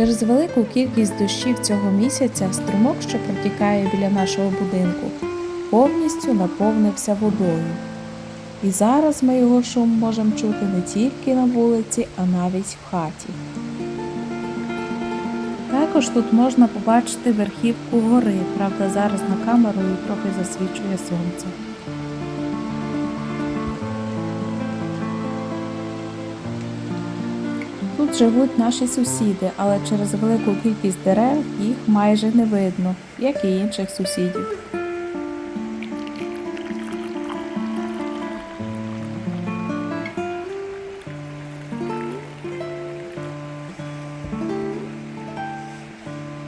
Через велику кількість дощів цього місяця струмок, що протікає біля нашого будинку, повністю наповнився водою. І зараз ми його шум можемо чути не тільки на вулиці, а навіть в хаті. Також тут можна побачити верхівку гори, правда, зараз на камеру її трохи засвічує сонце. Тут живуть наші сусіди, але через велику кількість дерев їх майже не видно, як і інших сусідів.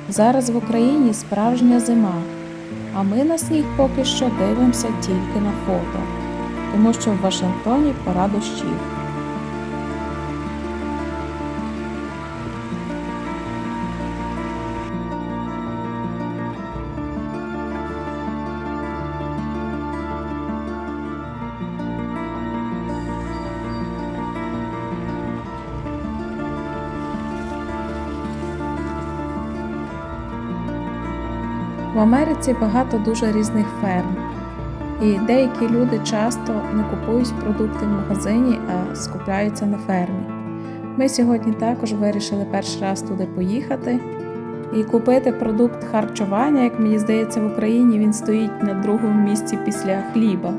Зараз в Україні справжня зима, а ми на сніг поки що дивимося тільки на фото, тому що в Вашингтоні пора дощів. В Америці багато дуже різних ферм, і деякі люди часто не купують продукти в магазині, а скупляються на фермі. Ми сьогодні також вирішили перший раз туди поїхати і купити продукт харчування, як мені здається, в Україні він стоїть на другому місці після хліба,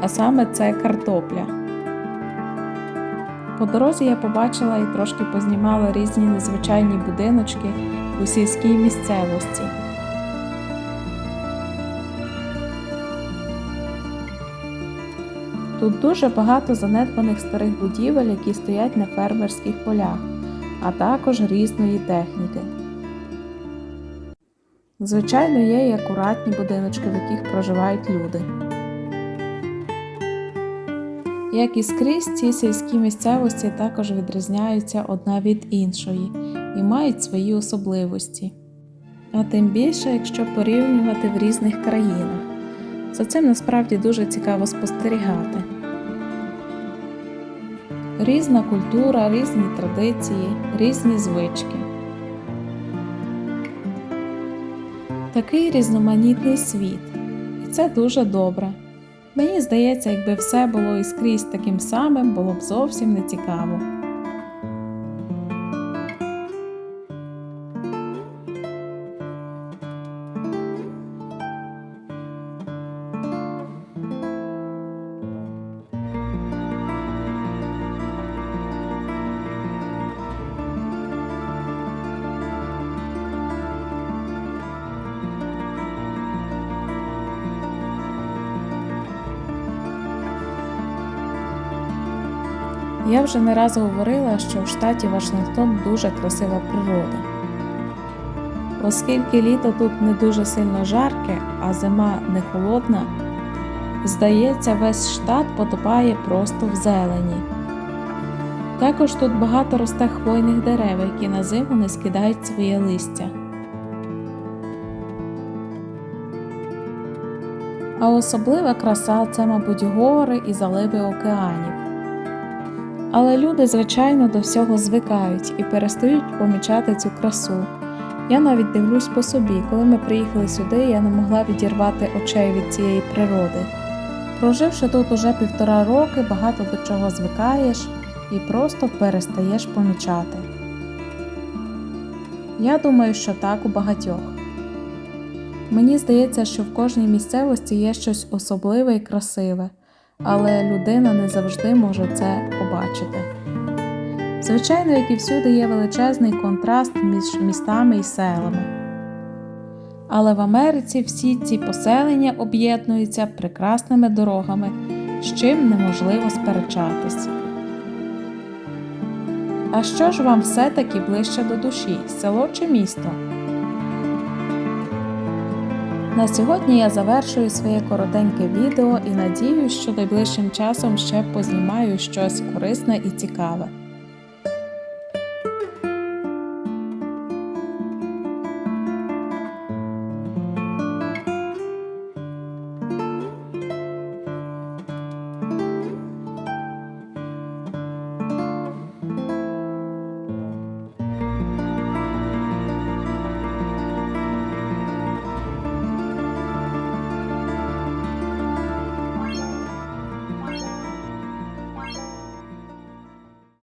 а саме це картопля. По дорозі я побачила і трошки познімала різні незвичайні будиночки у сільській місцевості. Тут дуже багато занедбаних старих будівель, які стоять на фермерських полях, а також різної техніки. Звичайно, є і акуратні будиночки, в яких проживають люди. Як і скрізь, ці сільські місцевості також відрізняються одна від іншої і мають свої особливості. А тим більше, якщо порівнювати в різних країнах. За цим насправді дуже цікаво спостерігати. Різна культура, різні традиції, різні звички. Такий різноманітний світ. І це дуже добре. Мені здається, якби все було і скрізь таким самим, було б зовсім не Я вже не раз говорила, що в штаті Вашингтон дуже красива природа. Оскільки літо тут не дуже сильно жарке, а зима не холодна, здається, весь штат потопає просто в зелені. Також тут багато росте хвойних дерев, які на зиму не скидають своє листя. А особлива краса це, мабуть, гори і заливи океанів. Але люди, звичайно, до всього звикають і перестають помічати цю красу. Я навіть дивлюсь по собі, коли ми приїхали сюди, я не могла відірвати очей від цієї природи. Проживши тут уже півтора роки, багато до чого звикаєш і просто перестаєш помічати. Я думаю, що так у багатьох. Мені здається, що в кожній місцевості є щось особливе і красиве але людина не завжди може це побачити. Звичайно, як і всюди є величезний контраст між містами і селами. Але в Америці всі ці поселення об'єднуються прекрасними дорогами, з чим неможливо сперечатись. А що ж вам все-таки ближче до душі село чи місто? На сьогодні я завершую своє коротеньке відео і надію, що найближчим часом ще познімаю щось корисне і цікаве.